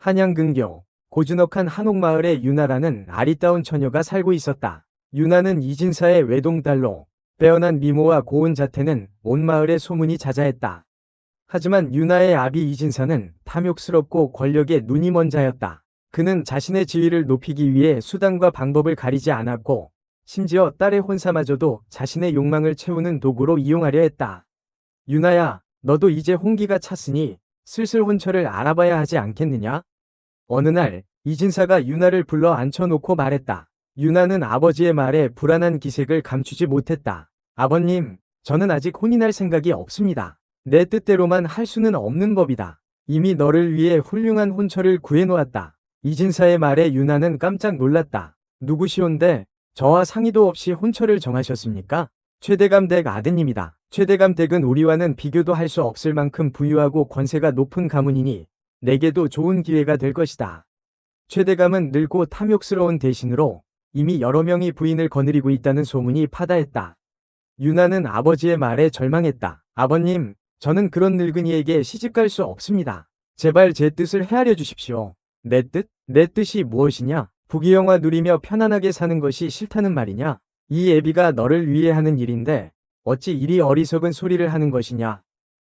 한양근교 고즈넉한 한옥마을에 유나라는 아리따운 처녀가 살고 있었다. 유나는 이진사의 외동딸로 빼어난 미모와 고운 자태는 온 마을에 소문이 자자했다. 하지만 유나의 아비 이진사는 탐욕스럽고 권력에 눈이 먼 자였다. 그는 자신의 지위를 높이기 위해 수단과 방법을 가리지 않았고 심지어 딸의 혼사마저도 자신의 욕망을 채우는 도구로 이용하려 했다. 유나야, 너도 이제 홍기가 찼으니 슬슬 혼처를 알아봐야 하지 않겠느냐? 어느 날 이진사가 유나를 불러 앉혀놓고 말했다. 유나는 아버지의 말에 불안한 기색을 감추지 못했다. 아버님, 저는 아직 혼인할 생각이 없습니다. 내 뜻대로만 할 수는 없는 법이다. 이미 너를 위해 훌륭한 혼처를 구해놓았다. 이진사의 말에 유나는 깜짝 놀랐다. 누구시온데 저와 상의도 없이 혼처를 정하셨습니까? 최대감 댁 아드님이다. 최대감 댁은 우리와는 비교도 할 수 없을 만큼 부유하고 권세가 높은 가문이니 내게도 좋은 기회가 될 것이다. 최대감은 늙고 탐욕스러운 대신으로 이미 여러 명이 부인을 거느리고 있다는 소문이 파다했다. 유나는 아버지의 말에 절망했다. 아버님, 저는 그런 늙은이에게 시집갈 수 없습니다. 제발 제 뜻을 헤아려 주십시오. 내 뜻? 내 뜻이 무엇이냐? 부귀영화 누리며 편안하게 사는 것이 싫다는 말이냐? 이 애비가 너를 위해 하는 일인데 어찌 이리 어리석은 소리를 하는 것이냐?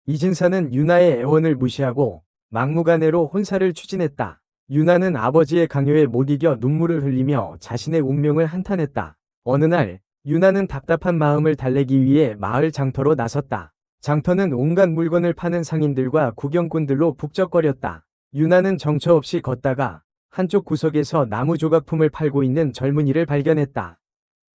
이진사는 유나의 애원을 무시하고 막무가내로 혼사를 추진했다. 유나는 아버지의 강요에 못 이겨 눈물을 흘리며 자신의 운명을 한탄했다. 어느 날 유나는 답답한 마음을 달래기 위해 마을 장터로 나섰다. 장터는 온갖 물건을 파는 상인들과 구경꾼들로 북적거렸다. 유나는 정처 없이 걷다가 한쪽 구석에서 나무 조각품을 팔고 있는 젊은이를 발견했다.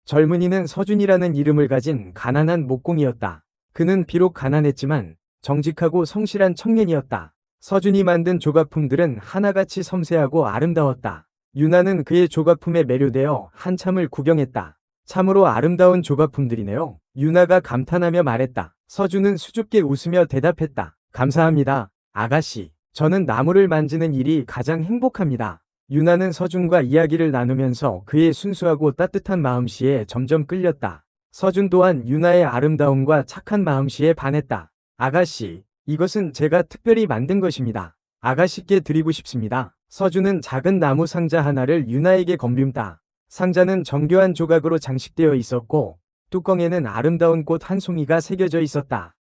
젊은이는 서준이라는 이름을 가진 가난한 목공이었다. 그는 비록 가난했지만 정직하고 성실한 청년이었다. 서준이 만든 조각품들은 하나같이 섬세하고 아름다웠다. 유나는 그의 조각품에 매료되어 한참을 구경했다. 참으로 아름다운 조각품들이네요. 유나가 감탄하며 말했다. 서준은 수줍게 웃으며 대답했다. 감사합니다. 아가씨. 저는 나무를 만지는 일이 가장 행복합니다. 유나는 서준과 이야기를 나누면서 그의 순수하고 따뜻한 마음씨에 점점 끌렸다. 서준 또한 유나의 아름다움과 착한 마음씨에 반했다. 아가씨, 이것은 제가 특별히 만든 것입니다. 아가씨께 드리고 싶습니다. 서준은 작은 나무 상자 하나를 유나에게 건뷰다. 상자는 정교한 조각으로 장식되어 있었고 뚜껑에는 아름다운 꽃 한 송이가 새겨져 있었다.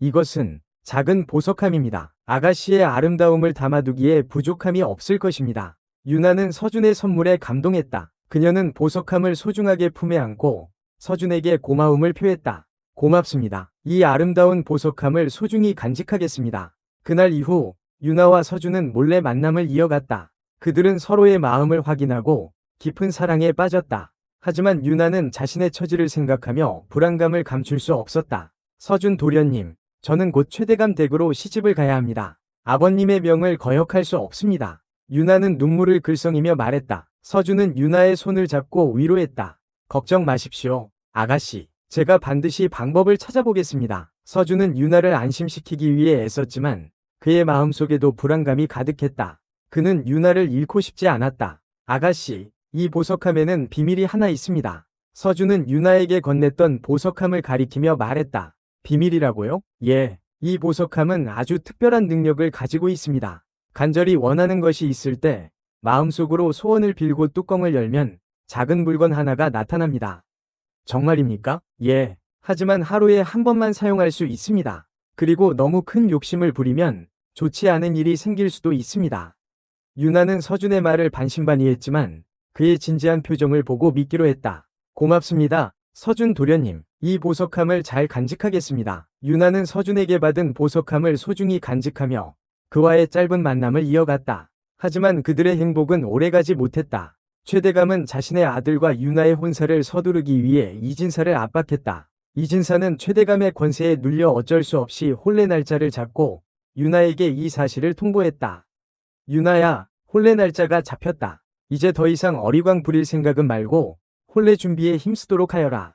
이것은 작은 보석함입니다. 아가씨의 아름다움을 담아두기에 부족함이 없을 것입니다. 유나는 서준의 선물에 감동했다. 그녀는 보석함을 소중하게 품에 안고 서준에게 고마움을 표했다. 고맙습니다. 이 아름다운 보석함을 소중히 간직하겠습니다. 그날 이후 유나와 서준은 몰래 만남을 이어갔다. 그들은 서로의 마음을 확인하고 깊은 사랑에 빠졌다. 하지만 유나는 자신의 처지를 생각하며 불안감을 감출 수 없었다. 서준 도련님, 저는 곧 최대감 댁으로 시집을 가야 합니다. 아버님의 명을 거역할 수 없습니다. 유나는 눈물을 글썽이며 말했다. 서준은 유나의 손을 잡고 위로했다. 걱정 마십시오. 아가씨, 제가 반드시 방법을 찾아보겠습니다. 서준은 유나를 안심시키기 위해 애썼지만 그의 마음속에도 불안감이 가득했다. 그는 유나를 잃고 싶지 않았다. 아가씨, 이 보석함에는 비밀이 하나 있습니다. 서준은 유나에게 건넸던 보석함을 가리키며 말했다. 비밀이라고요? 예. 이 보석함은 아주 특별한 능력을 가지고 있습니다. 간절히 원하는 것이 있을 때 마음속으로 소원을 빌고 뚜껑을 열면 작은 물건 하나가 나타납니다. 정말입니까? 예. 하지만 하루에 한 번만 사용할 수 있습니다. 그리고 너무 큰 욕심을 부리면 좋지 않은 일이 생길 수도 있습니다. 유나는 서준의 말을 반신반의했지만 그의 진지한 표정을 보고 믿기로 했다. 고맙습니다. 서준 도련님, 이 보석함을 잘 간직하겠습니다. 유나는 서준에게 받은 보석함을 소중히 간직하며 그와의 짧은 만남을 이어갔다. 하지만 그들의 행복은 오래가지 못했다. 최대감은 자신의 아들과 유나의 혼사를 서두르기 위해 이진사를 압박했다. 이진사는 최대감의 권세에 눌려 어쩔 수 없이 혼례 날짜를 잡고 유나에게 이 사실을 통보했다. 유나야, 혼례 날짜가 잡혔다. 이제 더 이상 어리광 부릴 생각은 말고 혼례 준비에 힘쓰도록 하여라.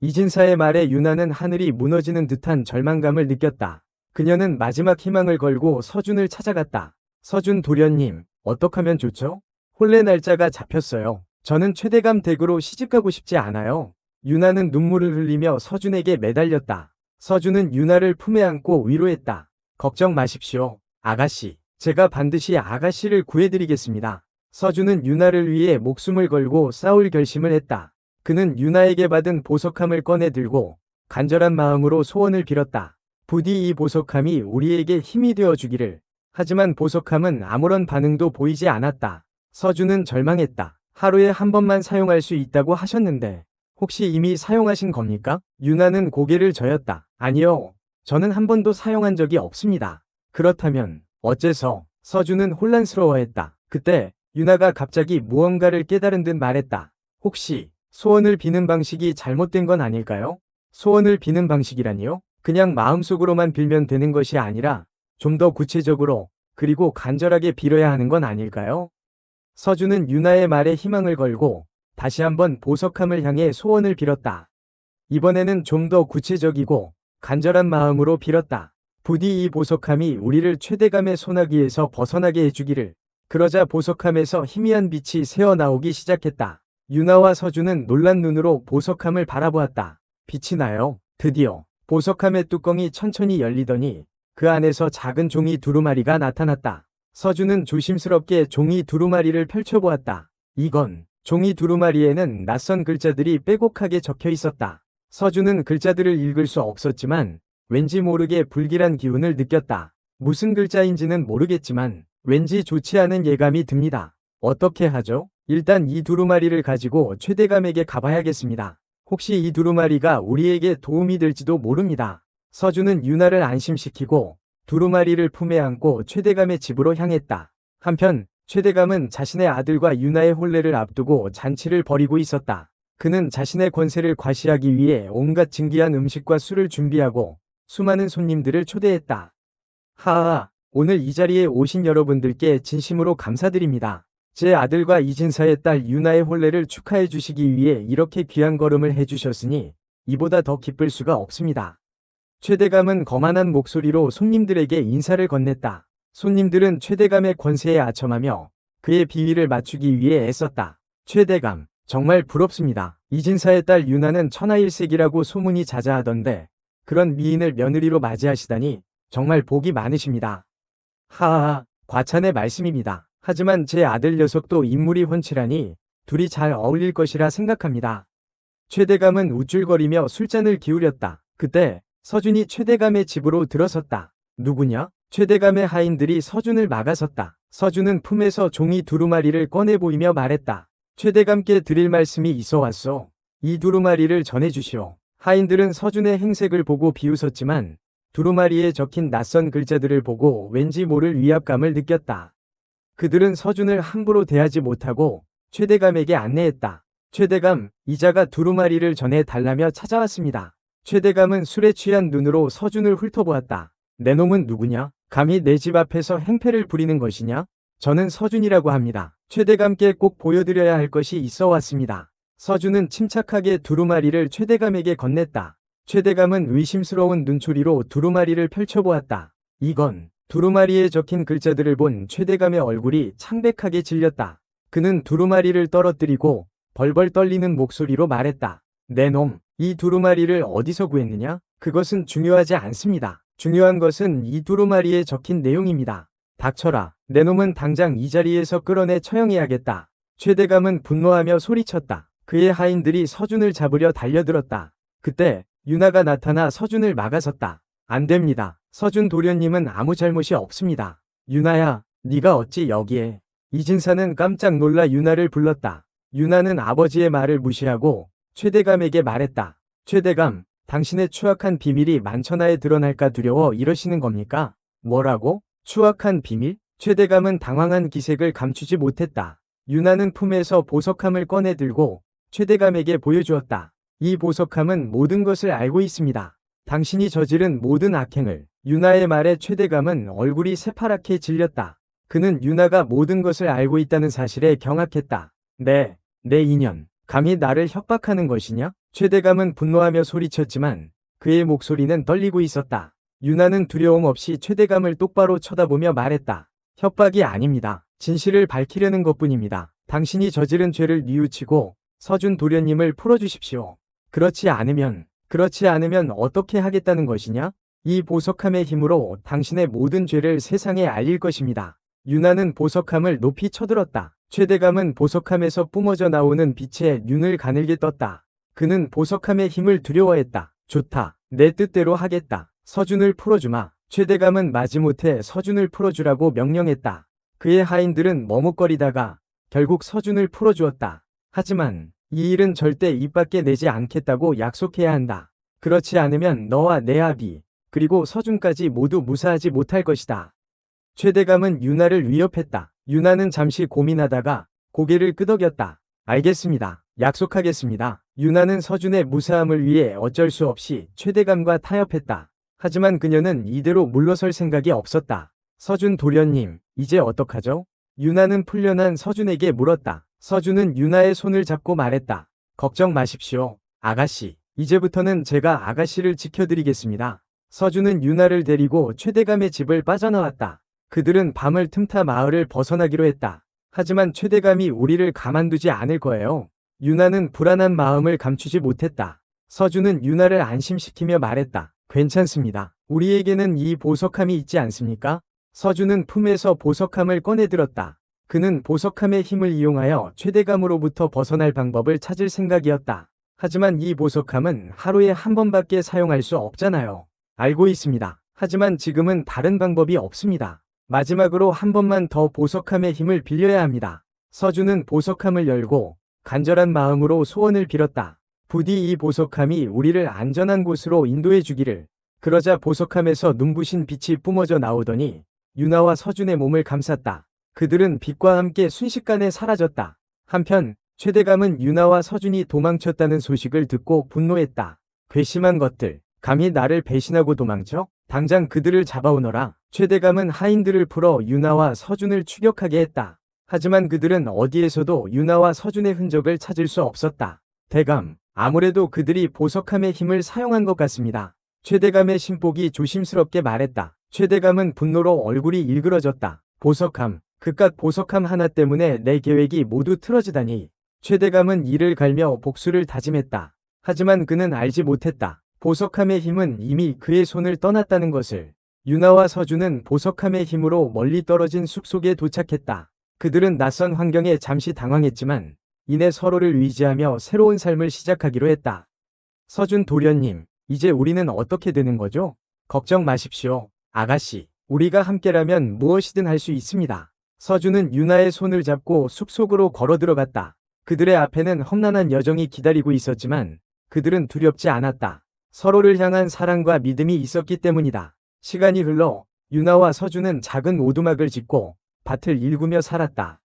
이진사의 말에 유나는 하늘이 무너지는 듯한 절망감을 느꼈다. 그녀는 마지막 희망을 걸고 서준을 찾아갔다. 서준 도련님, 어떡하면 좋죠? 혼례 날짜가 잡혔어요. 저는 최대감 댁으로 시집가고 싶지 않아요. 유나는 눈물을 흘리며 서준에게 매달렸다. 서준은 유나를 품에 안고 위로했다. 걱정 마십시오. 아가씨, 제가 반드시 아가씨를 구해드리겠습니다. 서준은 유나를 위해 목숨을 걸고 싸울 결심을 했다. 그는 유나에게 받은 보석함을 꺼내 들고 간절한 마음으로 소원을 빌었다. 부디 이 보석함이 우리에게 힘이 되어 주기를. 하지만 보석함은 아무런 반응도 보이지 않았다. 서준은 절망했다. 하루에 한 번만 사용할 수 있다고 하셨는데 혹시 이미 사용하신 겁니까? 유나는 고개를 저었다. 아니요. 저는 한 번도 사용한 적이 없습니다. 그렇다면 어째서 서준은 혼란스러워했다. 그때 유나가 갑자기 무언가를 깨달은 듯 말했다. 혹시 소원을 비는 방식이 잘못된 건 아닐까요? 소원을 비는 방식이라니요? 그냥 마음속으로만 빌면 되는 것이 아니라 좀 더 구체적으로 그리고 간절하게 빌어야 하는 건 아닐까요? 서준은 유나의 말에 희망을 걸고 다시 한번 보석함을 향해 소원을 빌었다. 이번에는 좀 더 구체적이고 간절한 마음으로 빌었다. 부디 이 보석함이 우리를 최대감의 소나기에서 벗어나게 해주기를. 그러자 보석함에서 희미한 빛이 새어나오기 시작했다. 유나와 서준은 놀란 눈으로 보석함을 바라보았다. 빛이 나요. 드디어 보석함의 뚜껑이 천천히 열리더니 그 안에서 작은 종이 두루마리가 나타났다. 서준은 조심스럽게 종이 두루마리를 펼쳐보았다. 이건 종이 두루마리에는 낯선 글자들이 빼곡하게 적혀 있었다. 서준은 글자들을 읽을 수 없었지만 왠지 모르게 불길한 기운을 느꼈다. 무슨 글자인지는 모르겠지만 왠지 좋지 않은 예감이 듭니다. 어떻게 하죠? 일단 이 두루마리를 가지고 최대감에게 가봐야겠습니다. 혹시 이 두루마리가 우리에게 도움이 될지도 모릅니다. 서준은 유나를 안심시키고 두루마리를 품에 안고 최대감의 집으로 향했다. 한편 최대감은 자신의 아들과 유나의 혼례를 앞두고 잔치를 벌이고 있었다. 그는 자신의 권세를 과시하기 위해 온갖 진귀한 음식과 술을 준비하고 수많은 손님들을 초대했다. 하하, 오늘 이 자리에 오신 여러분들께 진심으로 감사드립니다. 제 아들과 이진사의 딸 유나의 혼례를 축하해 주시기 위해 이렇게 귀한 걸음을 해주셨으니 이보다 더 기쁠 수가 없습니다. 최대감은 거만한 목소리로 손님들에게 인사를 건넸다. 손님들은 최대감의 권세에 아첨하며 그의 비위를 맞추기 위해 애썼다. 최대감, 정말 부럽습니다. 이진사의 딸 유나는 천하일색이라고 소문이 자자하던데 그런 미인을 며느리로 맞이하시다니 정말 복이 많으십니다. 하하, 과찬의 말씀입니다. 하지만 제 아들 녀석도 인물이 훤칠하니 둘이 잘 어울릴 것이라 생각합니다. 최대감은 우쭐거리며 술잔을 기울였다. 그때 서준이 최대감의 집으로 들어섰다. 누구냐? 최대감의 하인들이 서준을 막아섰다. 서준은 품에서 종이 두루마리를 꺼내 보이며 말했다. 최대감께 드릴 말씀이 있어 왔소. 이 두루마리를 전해주시오. 하인들은 서준의 행색을 보고 비웃었지만 두루마리에 적힌 낯선 글자들을 보고 왠지 모를 위압감을 느꼈다. 그들은 서준을 함부로 대하지 못하고 최대감에게 안내했다. 최대감, 이자가 두루마리를 전해 달라며 찾아왔습니다. 최대감은 술에 취한 눈으로 서준을 훑어보았다. 내 놈은 누구냐? 감히 내 집 앞에서 행패를 부리는 것이냐? 저는 서준이라고 합니다. 최대감께 꼭 보여드려야 할 것이 있어 왔습니다. 서준은 침착하게 두루마리를 최대감에게 건넸다. 최대감은 의심스러운 눈초리로 두루마리를 펼쳐보았다. 이건 두루마리에 적힌 글자들을 본 최대감의 얼굴이 창백하게 질렸다. 그는 두루마리를 떨어뜨리고 벌벌 떨리는 목소리로 말했다. 내 놈, 이 두루마리를 어디서 구했느냐? 그것은 중요하지 않습니다. 중요한 것은 이 두루마리에 적힌 내용입니다. 닥쳐라. 내 놈은 당장 이 자리에서 끌어내 처형해야겠다. 최대감은 분노하며 소리쳤다. 그의 하인들이 서준을 잡으려 달려들었다. 그때 유나가 나타나 서준을 막아섰다. 안 됩니다. 서준 도련님은 아무 잘못이 없습니다. 유나야, 네가 어찌 여기에? 이진사는 깜짝 놀라 유나를 불렀다. 유나는 아버지의 말을 무시하고 최대감에게 말했다. 최대감, 당신의 추악한 비밀이 만천하에 드러날까 두려워 이러시는 겁니까? 뭐라고? 추악한 비밀? 최대감은 당황한 기색을 감추지 못했다. 유나는 품에서 보석함을 꺼내 들고 최대감에게 보여주었다. 이 보석함은 모든 것을 알고 있습니다. 당신이 저지른 모든 악행을 유나의 말에 최대감은 얼굴이 새파랗게 질렸다. 그는 유나가 모든 것을 알고 있다는 사실에 경악했다. 네, 내 인연. 감히 나를 협박하는 것이냐? 최대감은 분노하며 소리쳤지만 그의 목소리는 떨리고 있었다. 유나는 두려움 없이 최대감을 똑바로 쳐다보며 말했다. 협박이 아닙니다. 진실을 밝히려는 것뿐입니다. 당신이 저지른 죄를 뉘우치고 서준 도련님을 풀어주십시오. 그렇지 않으면, 그렇지 않으면 어떻게 하겠다는 것이냐? 이 보석함의 힘으로 당신의 모든 죄를 세상에 알릴 것입니다. 유나는 보석함을 높이 쳐들었다. 최대감은 보석함에서 뿜어져 나오는 빛에 눈을 가늘게 떴다. 그는 보석함의 힘을 두려워했다. 좋다. 내 뜻대로 하겠다. 서준을 풀어주마. 최대감은 마지못해 서준을 풀어주라고 명령했다. 그의 하인들은 머뭇거리다가 결국 서준을 풀어주었다. 하지만 이 일은 절대 입 밖에 내지 않겠다고 약속해야 한다. 그렇지 않으면 너와 내 아비, 그리고 서준까지 모두 무사하지 못할 것이다. 최대감은 유나를 위협했다. 유나는 잠시 고민하다가 고개를 끄덕였다. 알겠습니다. 약속하겠습니다. 유나는 서준의 무사함을 위해 어쩔 수 없이 최대감과 타협했다. 하지만 그녀는 이대로 물러설 생각이 없었다. 서준 도련님, 이제 어떡하죠? 유나는 풀려난 서준에게 물었다. 서준은 유나의 손을 잡고 말했다. 걱정 마십시오. 아가씨, 이제부터는 제가 아가씨를 지켜드리겠습니다. 서준은 유나를 데리고 최대감의 집을 빠져나왔다. 그들은 밤을 틈타 마을을 벗어나기로 했다. 하지만 최대감이 우리를 가만두지 않을 거예요. 유나는 불안한 마음을 감추지 못했다. 서준은 유나를 안심시키며 말했다. 괜찮습니다. 우리에게는 이 보석함이 있지 않습니까? 서준은 품에서 보석함을 꺼내들었다. 그는 보석함의 힘을 이용하여 최대감으로부터 벗어날 방법을 찾을 생각이었다. 하지만 이 보석함은 하루에 한 번밖에 사용할 수 없잖아요. 알고 있습니다. 하지만 지금은 다른 방법이 없습니다. 마지막으로 한 번만 더 보석함의 힘을 빌려야 합니다. 서준은 보석함을 열고 간절한 마음으로 소원을 빌었다. 부디 이 보석함이 우리를 안전한 곳으로 인도해 주기를. 그러자 보석함에서 눈부신 빛이 뿜어져 나오더니 유나와 서준의 몸을 감쌌다. 그들은 빛과 함께 순식간에 사라졌다. 한편 최대감은 유나와 서준이 도망쳤다는 소식을 듣고 분노했다. 괘씸한 것들, 감히 나를 배신하고 도망쳐? 당장 그들을 잡아오너라. 최대감은 하인들을 풀어 유나와 서준을 추격하게 했다. 하지만 그들은 어디에서도 유나와 서준의 흔적을 찾을 수 없었다. 대감, 아무래도 그들이 보석함의 힘을 사용한 것 같습니다. 최대감의 신복이 조심스럽게 말했다. 최대감은 분노로 얼굴이 일그러졌다. 보석함, 그깟 보석함 하나 때문에 내 계획이 모두 틀어지다니. 최대감은 이를 갈며 복수를 다짐했다. 하지만 그는 알지 못했다. 보석함의 힘은 이미 그의 손을 떠났다는 것을. 유나와 서준은 보석함의 힘으로 멀리 떨어진 숲속에 도착했다. 그들은 낯선 환경에 잠시 당황했지만 이내 서로를 의지하며 새로운 삶을 시작하기로 했다. 서준 도련님, 이제 우리는 어떻게 되는 거죠? 걱정 마십시오. 아가씨, 우리가 함께라면 무엇이든 할 수 있습니다. 서준은 유나의 손을 잡고 숲속으로 걸어 들어갔다. 그들의 앞에는 험난한 여정이 기다리고 있었지만 그들은 두렵지 않았다. 서로를 향한 사랑과 믿음이 있었기 때문이다. 시간이 흘러 유나와 서준은 작은 오두막을 짓고 밭을 일구며 살았다.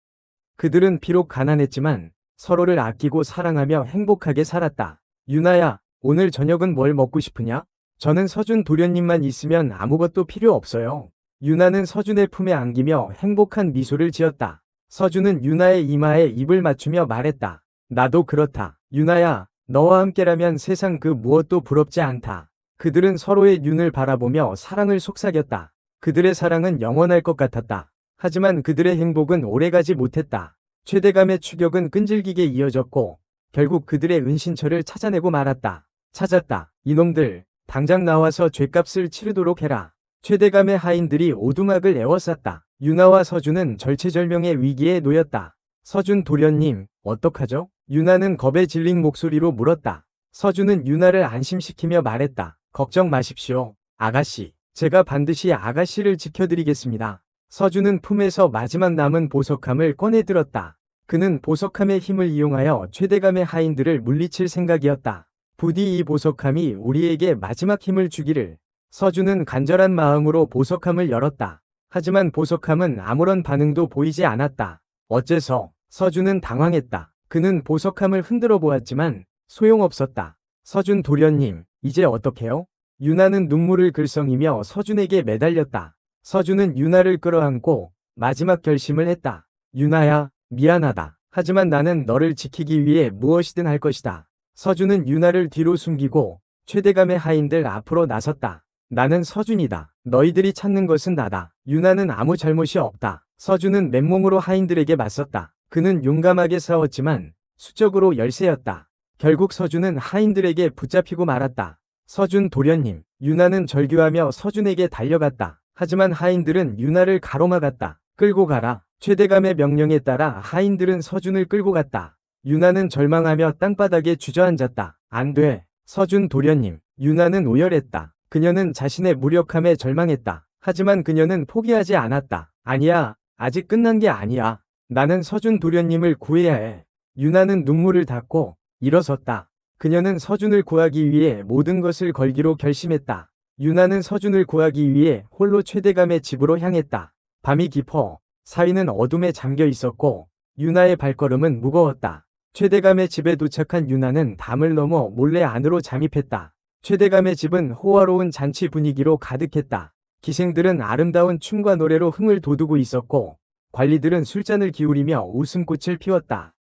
그들은 비록 가난했지만 서로를 아끼고 사랑하며 행복하게 살았다. 유나야, 오늘 저녁은 뭘 먹고 싶으냐? 저는 서준 도련님만 있으면 아무것도 필요 없어요. 유나는 서준의 품에 안기며 행복한 미소를 지었다. 서준은 유나의 이마에 입을 맞추며 말했다. 나도 그렇다. 유나야, 너와 함께라면 세상 그 무엇도 부럽지 않다. 그들은 서로의 눈을 바라보며 사랑을 속삭였다. 그들의 사랑은 영원할 것 같았다. 하지만 그들의 행복은 오래가지 못했다. 최대감의 추격은 끈질기게 이어졌고 결국 그들의 은신처를 찾아내고 말았다. 찾았다. 이놈들, 당장 나와서 죄값을 치르도록 해라. 최대감의 하인들이 오두막을 에워쌌다. 유나와 서준은 절체절명의 위기에 놓였다. 서준 도련님, 어떡하죠? 유나는 겁에 질린 목소리로 물었다. 서준은 유나를 안심시키며 말했다. 걱정 마십시오. 아가씨, 제가 반드시 아가씨를 지켜드리겠습니다. 서준은 품에서 마지막 남은 보석함을 꺼내들었다. 그는 보석함의 힘을 이용하여 최대감의 하인들을 물리칠 생각이었다. 부디 이 보석함이 우리에게 마지막 힘을 주기를. 서준은 간절한 마음으로 보석함을 열었다. 하지만 보석함은 아무런 반응도 보이지 않았다. 어째서 서준은 당황했다. 그는 보석함을 흔들어 보았지만 소용없었다. 서준 도련님, 이제 어떡해요? 유나는 눈물을 글썽이며 서준에게 매달렸다. 서준은 유나를 끌어안고 마지막 결심을 했다. 유나야, 미안하다. 하지만 나는 너를 지키기 위해 무엇이든 할 것이다. 서준은 유나를 뒤로 숨기고 최대감의 하인들 앞으로 나섰다. 나는 서준이다. 너희들이 찾는 것은 나다. 유나는 아무 잘못이 없다. 서준은 맨몸으로 하인들에게 맞섰다. 그는 용감하게 싸웠지만 수적으로 열세였다. 결국 서준은 하인들에게 붙잡히고 말았다. 서준 도련님, 유나는 절규하며 서준에게 달려갔다. 하지만 하인들은 유나를 가로막았다. 끌고 가라. 최대감의 명령에 따라 하인들은 서준을 끌고 갔다. 유나는 절망하며 땅바닥에 주저앉았다. 안 돼. 서준 도련님, 유나는 오열했다. 그녀는 자신의 무력함에 절망했다. 하지만 그녀는 포기하지 않았다. 아니야, 아직 끝난 게 아니야. 나는 서준 도련님을 구해야 해. 유나는 눈물을 닦고 일어섰다. 그녀는 서준을 구하기 위해 모든 것을 걸기로 결심했다. 유나는 서준을 구하기 위해 홀로 최대감의 집으로 향했다. 밤이 깊어 사위는 어둠에 잠겨 있었고 유나의 발걸음은 무거웠다. 최대감의 집에 도착한 유나는 담을 넘어 몰래 안으로 잠입했다. 최대감의 집은 호화로운 잔치 분위기로 가득했다. 기생들은 아름다운 춤과 노래로 흥을 돋우고 있었고 관리들은 술잔을 기울이며 웃음꽃을 피웠다.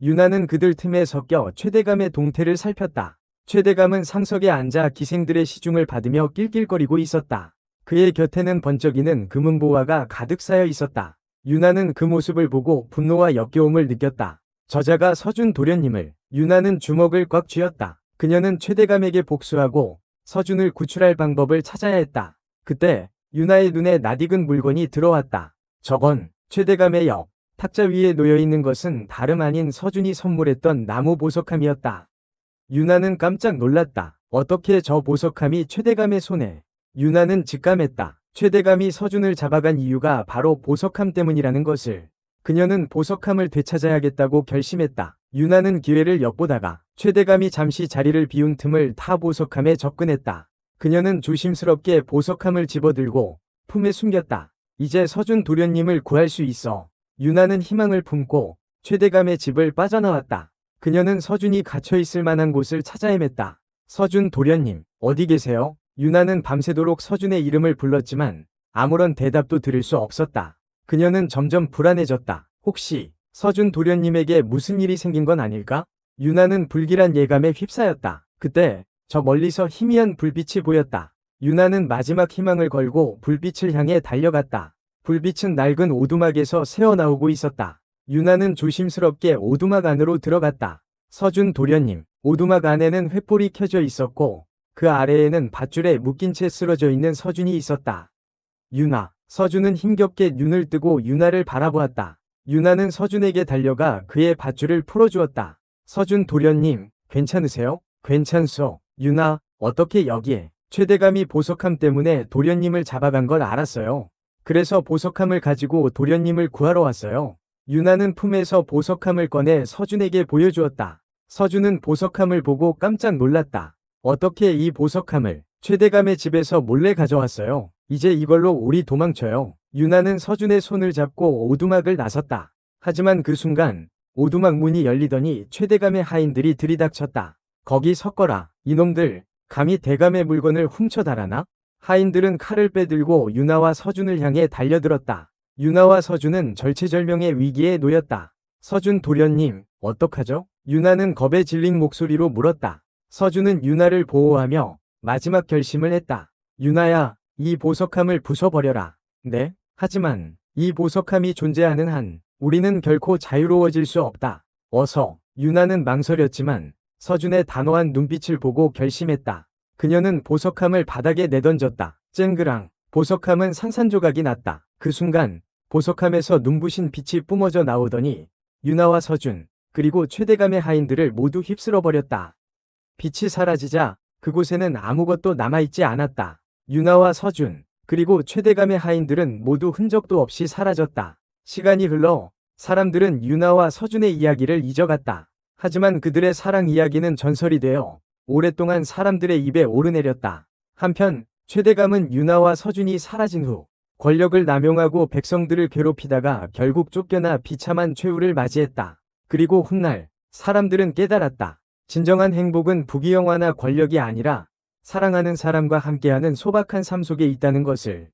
유나는 그들 틈에 섞여 최대감의 동태를 살폈다. 최대감은 상석에 앉아 기생들의 시중을 받으며 낄낄거리고 있었다. 그의 곁에는 번쩍이는 금은보화가 가득 쌓여 있었다. 유나는 그 모습을 보고 분노와 역겨움을 느꼈다. 저자가 서준 도련님을 유나는 주먹을 꽉 쥐었다. 그녀는 최대감에게 복수하고 서준을 구출할 방법을 찾아야 했다. 그때 유나의 눈에 낯익은 물건이 들어왔다. 저건 최대감의 역. 탁자 위에 놓여 있는 것은 다름 아닌 서준이 선물했던 나무 보석함이었다. 유나는 깜짝 놀랐다. 어떻게 저 보석함이 최대감의 손에? 유나는 직감했다. 최대감이 서준을 잡아간 이유가 바로 보석함 때문이라는 것을. 그녀는 보석함을 되찾아야겠다고 결심했다. 유나는 기회를 엿보다가 최대감이 잠시 자리를 비운 틈을 타 보석함에 접근했다. 그녀는 조심스럽게 보석함을 집어들고 품에 숨겼다. 이제 서준 도련님을 구할 수 있어. 유나는 희망을 품고 최대감의 집을 빠져나왔다. 그녀는 서준이 갇혀있을 만한 곳을 찾아 헤맸다. 서준 도련님, 어디 계세요? 유나는 밤새도록 서준의 이름을 불렀지만 아무런 대답도 들을 수 없었다. 그녀는 점점 불안해졌다. 혹시 서준 도련님에게 무슨 일이 생긴 건 아닐까? 유나는 불길한 예감에 휩싸였다. 그때 저 멀리서 희미한 불빛이 보였다. 유나는 마지막 희망을 걸고 불빛을 향해 달려갔다. 불빛은 낡은 오두막에서 새어나오고 있었다. 유나는 조심스럽게 오두막 안으로 들어갔다. 서준 도련님, 오두막 안에는 횃불이 켜져 있었고 그 아래에는 밧줄에 묶인 채 쓰러져 있는 서준이 있었다. 유나, 서준은 힘겹게 눈을 뜨고 유나를 바라보았다. 유나는 서준에게 달려가 그의 밧줄을 풀어주었다. 서준 도련님, 괜찮으세요? 괜찮소. 유나, 어떻게 여기에? 최대감이 보석함 때문에 도련님을 잡아간 걸 알았어요. 그래서 보석함을 가지고 도련님을 구하러 왔어요. 유나는 품에서 보석함을 꺼내 서준에게 보여주었다. 서준은 보석함을 보고 깜짝 놀랐다. 어떻게 이 보석함을 최대감의 집에서 몰래 가져왔어요? 이제 이걸로 우리 도망쳐요. 유나는 서준의 손을 잡고 오두막을 나섰다. 하지만 그 순간 오두막 문이 열리더니 최대감의 하인들이 들이닥쳤다. 거기 섞어라. 이놈들 감히 대감의 물건을 훔쳐달아나? 하인들은 칼을 빼들고 유나와 서준을 향해 달려들었다. 유나와 서준은 절체절명의 위기에 놓였다. 서준 도련님, 어떡하죠? 유나는 겁에 질린 목소리로 물었다. 서준은 유나를 보호하며 마지막 결심을 했다. 유나야, 이 보석함을 부숴버려라. 네? 하지만 이 보석함이 존재하는 한 우리는 결코 자유로워질 수 없다. 어서 유나는 망설였지만 서준의 단호한 눈빛을 보고 결심했다. 그녀는 보석함을 바닥에 내던졌다. 쨍그랑 보석함은 산산조각이 났다. 그 순간 보석함에서 눈부신 빛이 뿜어져 나오더니 유나와 서준 그리고 최대감의 하인들을 모두 휩쓸어 버렸다. 빛이 사라지자 그곳에는 아무것도 남아있지 않았다. 유나와 서준 그리고 최대감의 하인들은 모두 흔적도 없이 사라졌다. 시간이 흘러 사람들은 유나와 서준의 이야기를 잊어갔다. 하지만 그들의 사랑 이야기는 전설이 되어 오랫동안 사람들의 입에 오르내렸다. 한편 최대감은 유나와 서준이 사라진 후 권력을 남용하고 백성들을 괴롭히다가 결국 쫓겨나 비참한 최후를 맞이했다. 그리고 훗날 사람들은 깨달았다. 진정한 행복은 부귀영화나 권력이 아니라 사랑하는 사람과 함께하는 소박한 삶 속에 있다는 것을